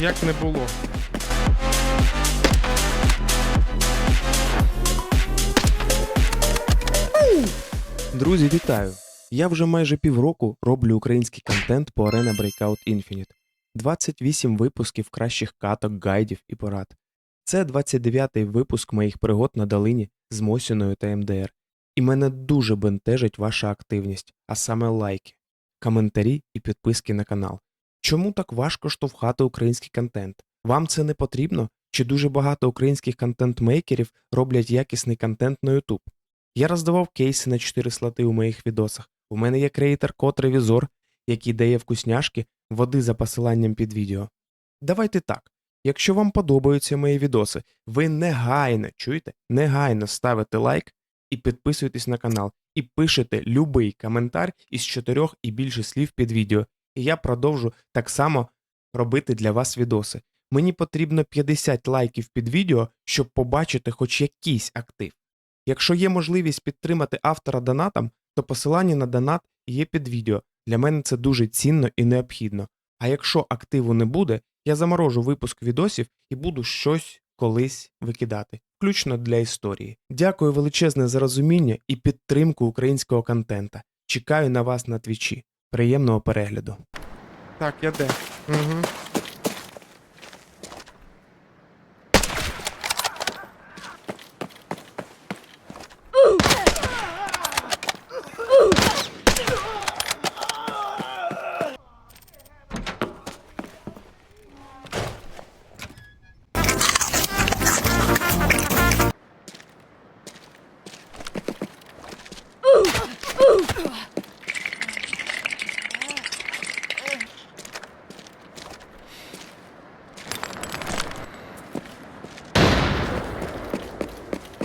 Як не було. Друзі, вітаю! Я вже майже півроку роблю український контент по Arena Breakout Infinite. 28 випусків кращих каток, гайдів і порад. Це 29-й випуск моїх пригод на долині з Мосіною та МДР. І мене дуже бентежить ваша активність, а саме лайки, коментарі і підписки на канал. Чому так важко штовхати український контент? Вам це не потрібно? Чи дуже багато українських контент-мейкерів роблять якісний контент на YouTube? Я роздавав кейси на 4 слоти у моїх відосах. У мене є креатор код ревізор, який дає вкусняшки води за посиланням під відео. Давайте так. Якщо вам подобаються мої відоси, ви негайно, чуєте, негайно ставите лайк і підписуєтесь на канал, і пишете любий коментар із чотирьох і більше слів під відео. І я продовжу так само робити для вас відоси. Мені потрібно 50 лайків під відео, щоб побачити хоч якийсь актив. Якщо є можливість підтримати автора донатом, то посилання на донат є під відео. Для мене це дуже цінно і необхідно. А якщо активу не буде, я заморожу випуск відосів і буду щось колись викидати, включно для історії. Дякую величезне за розуміння і підтримку українського контента. Чекаю на вас на твічі. Приємного перегляду. Так, я де? Угу.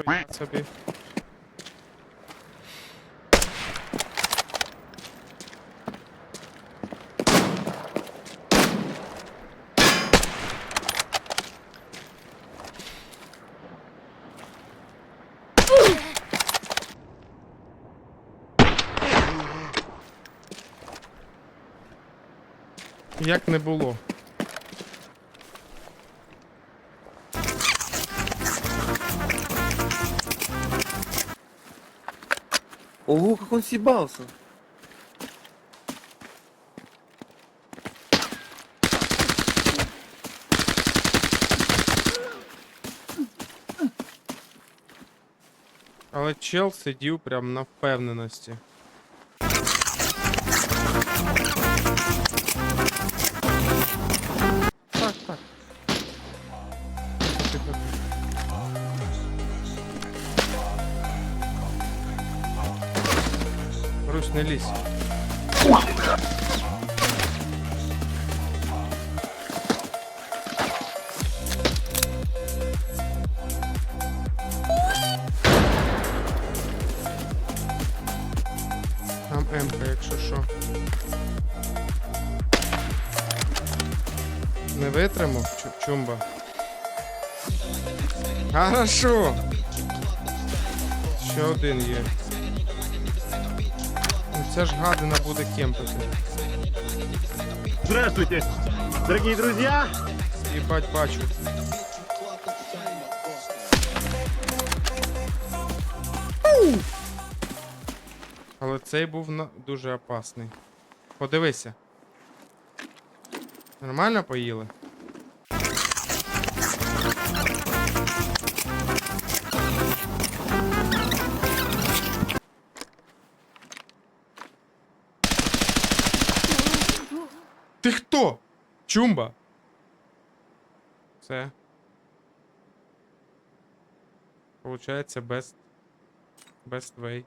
Хуя собі. Як не було. Ого, как он съебался. Але чел сидів прям на впевненості. Русь, не. Там М-ка, якщо що. Не витримав, Чу- чумба. Хорошо. Ще один є. Ця ж гадина буде кемпити. Здравствуйте, дорогие друзья! Їбать бачу. Але цей був на... дуже опасний. Подивися. Нормально поїли? Чумба? Все. Получається best. Best way.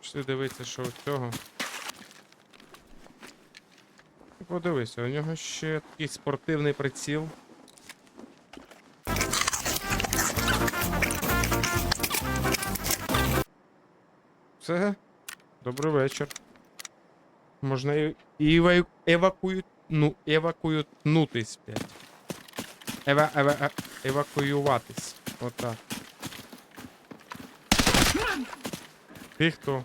Пішли дивитися, що у цього. Ну, Подивися, у нього ще такий спортивний приціл. Все. Добрий вечір. Можна і, і ева- евакую... ну, евакуютнутись, блядь. Ева, ева, е- евакуюватись. Отак. Ти хто?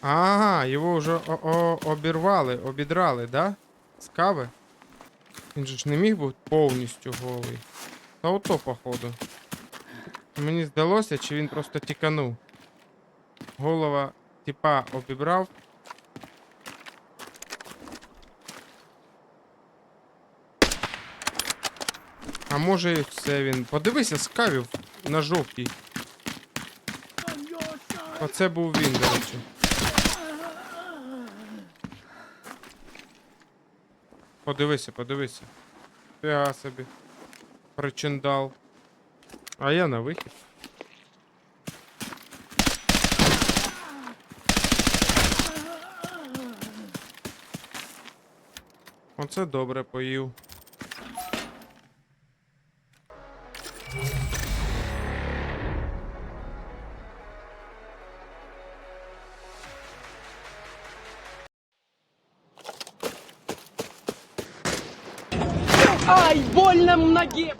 Ага, його вже обірвали, обідрали, да? З кави? Він же ж не міг бути повністю голий. Та ото, походу. Мені здалося, чи він просто тіканув. Голова типа обібрав. А може це він. Подивися, скавів на жовтій. Оце був він, до речі. Подивися, подивися. Я собі. Причиндал. А я на вихід. Оце добре поїв. Ай, больно в ноге!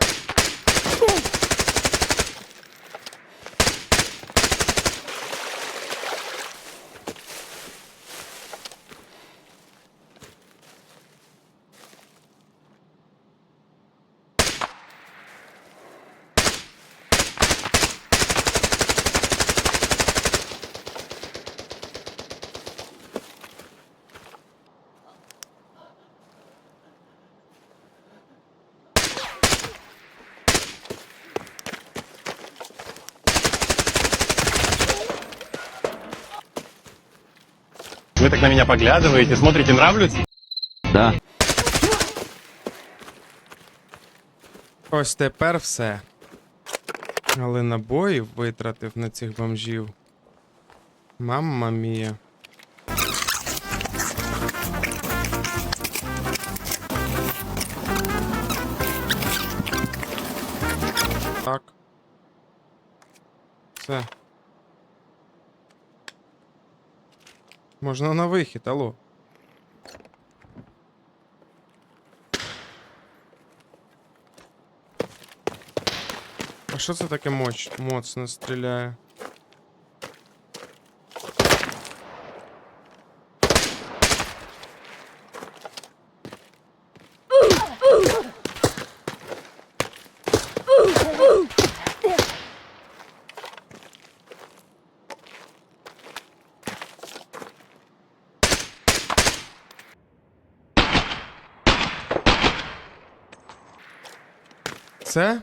Вы так на меня поглядываете, смотрите, нравлюсь? Да. Ось тепер все. Але набоїв витратив на цих бомжів. Мамма мія. Так. Все. Можна на вихід, алло. А що це таке моч... моцно стріляє? Це?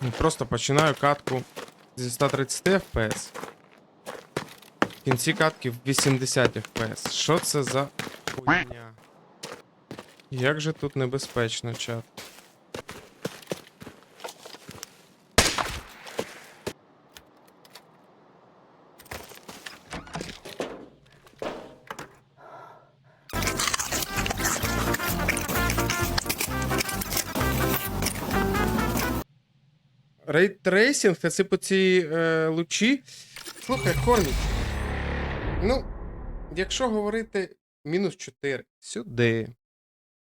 Ну, Просто починаю катку зі 130 FPS. В кінці катки в 80 FPS. Що це за хуйня? Як же тут небезпечно, чат? Рейтрейсинг це типу ці е, лучі. Слухай, Корніч. Ну, якщо говорити мінус 4 сюди.